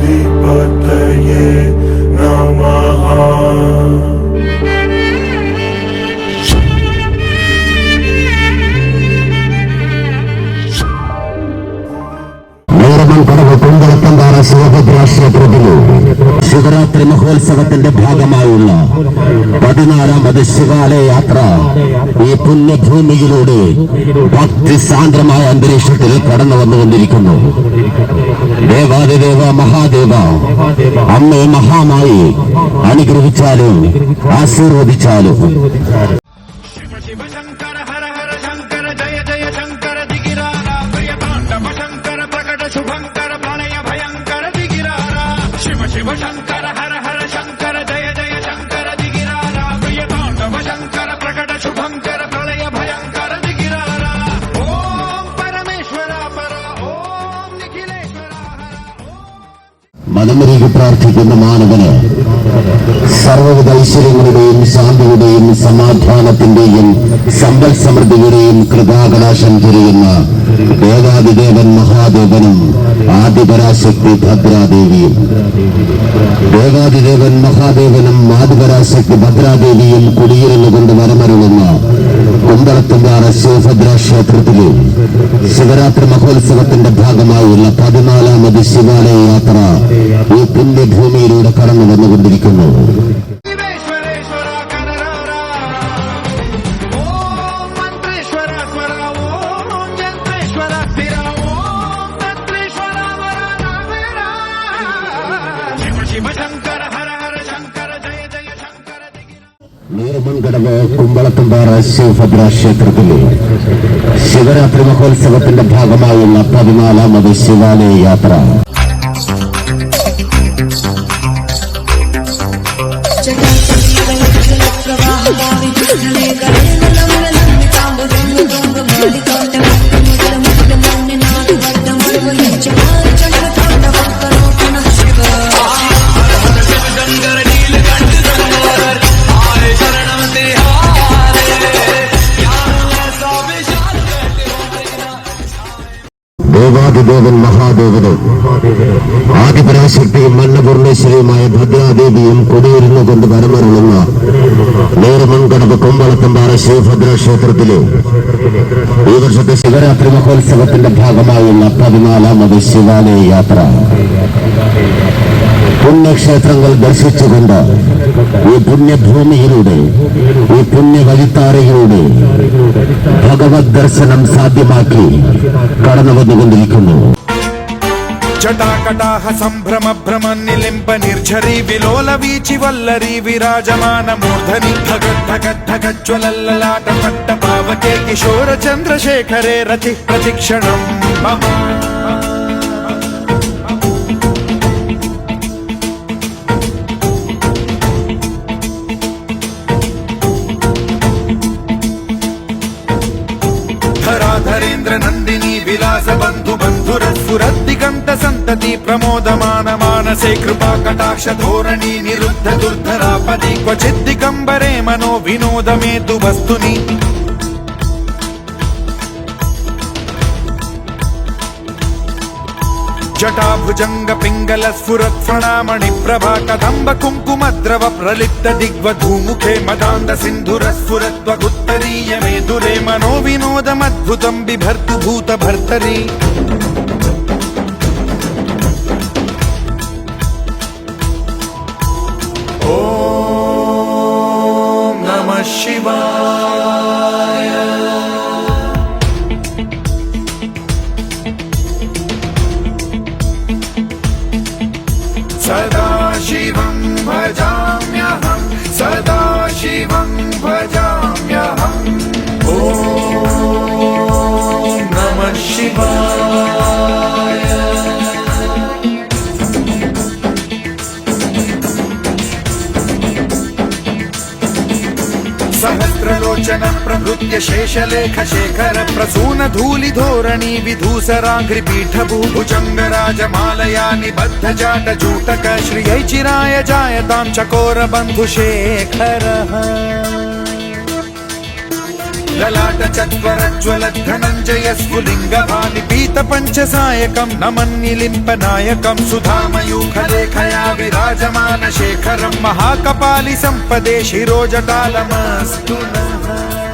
गणाधिपतये नमः അശോകപുരാക്ഷേത്രത്തിലെ ശിവരാത്രി മഹോത്സവത്തിന്റെ ഭാഗമായുള്ള പതിനാലാമത് ശിവാലയ യാത്ര ഈ പുണ്യഭൂമിയിലൂടെ ഭക്തിസാന്ദ്രമായ അന്തരീക്ഷത്തിൽ കടന്നു വന്നുകൊണ്ടിരിക്കുന്നു. ദേവാദിദേവ മഹാദേവ അമ്മ മഹാമായി അനുഗ്രഹിച്ചാലും ആശീർവദിച്ചാലും. ശിവശങ്കര ശങ്കര ജയ ജയ ശങ്കര പ്രകട seves encara മനമരുകി പ്രാർത്ഥിക്കുന്ന മാനവന് സർവവിധ ഐശ്വര്യങ്ങളുടെയും ശാന്തിയുടെയും സമാധാനത്തിന്റെയും സമ്പൽ സമൃദ്ധിയുടെയും കൃപാകലാശം ചൊരിയുന്ന ദേവാദിദേവൻ മഹാദേവനും ആദിപരാശക്തി ഭദ്രാദേവിയും. ദേവാദിദേവൻ മഹാദേവനും ആദിപരാശക്തി ഭദ്രാദേവിയും കുടിയിരുന്നുകൊണ്ട് വരമരുളുന്ന കുന്തളത്തുംപാറ ശിവഭദ്ര ക്ഷേത്രത്തിലെ ശിവരാത്രി മഹോത്സവത്തിന്റെ ഭാഗമായുള്ള പതിനാലാമത് യാത്ര ഈ പുണ്യഭൂമിയിലൂടെ കടന്നു വന്നുകൊണ്ടിരിക്കുന്നു നീരുമൺകടവ് കുമ്പളത്തുംപാറ ശിവഭദ്ര ക്ഷേത്രത്തിലെ ശിവരാത്രി മഹോത്സവത്തിന്റെ ഭാഗമായുള്ള പതിനാലാമത് ശിവാലയ യാത്ര പ്രവാഹമാണി ദേവാദിദേവൻ മഹാദേവനും ആദിപരാശക്തിയും മന്നപൂർണേശ്വരിയുമായ ഭദ്രാദേവിയും കൊടിയിരുന്നു കൊണ്ട് വരമരുളുന്ന നേരമൺകടവ് കൊമ്പളത്തമ്പാറ ശ്രീഭദ്ര ക്ഷേത്രത്തിലെ ഈ വർഷത്തെ ശിവരാത്രി മഹോത്സവത്തിന്റെ ഭാഗമായുള്ള പതിനാലാമത് ശിവാലയ യാത്ര. പുണ്യക്ഷേത്രങ്ങൾ ദർശിച്ചുകൊണ്ട് ഈ പുണ്യഭൂമിയിലൂടെ ഈ പുണ്യവഴിത്താരയിലൂടെ ഭഗവത് ദർശനം സാധ്യമാക്കി കടന്നു വന്നുകൊണ്ടിരിക്കുന്നു జటాకటాహ సంభ్రమ భ్రమ నిలింప నిర్ఝరి విలోల వీచి వల్లరి విరాజమాన మూర్ధని భగత్ పట్ట పావకే కిశోర చంద్రశేఖరే రతి ప్రతిక్షణం. మమ ధరాధరేంద్ర నందిని విలాస బంధు బంధుర స్ఫురద్దిగంత ప్రమోదమాన మానసే కృపా కటాక్ష ధోరణి నిరుద్ధ దుర్ధరాపది క్వచిద్ది కంబరే మనో వినోదమేతు వస్తుని జటాభుజంగ పింగళ స్ఫురత్ఫణామణి ప్రభా కదంబ కుంకుమ ద్రవ ప్రలిప్త దిగ్వ ధూముఖే మదాంద సింధుర స్ఫురత్వ స్ఫురత్వగుత్తరీయ మేధురే మనో వినోదమద్భుతం బిభర్తు భూత భర్తరీ. शिवाय। सदा शिवं भजाम्यहं सदा शिवं भजाम्यहम् ॐ नमः शिवाय। త్రిలోచన ప్రవృత్య శేషలేఖ శేఖర ప్రసూన ధూళి ధోరణి విధూసరాగ్రి పీఠ భూభుజంగరాజ జాట జూటక శ్రియై చిరాయ జాయతాం చకోర బంధు శేఖర లలాట చత్వరజ్వల ధనంజయ స్ఫులింగ పీత పంచ సాయకం నమన్నిలింప నాయకం సుధామయూఖ मया विराजमानशेखरं संपदे शिरोजटालमस्तु नमः।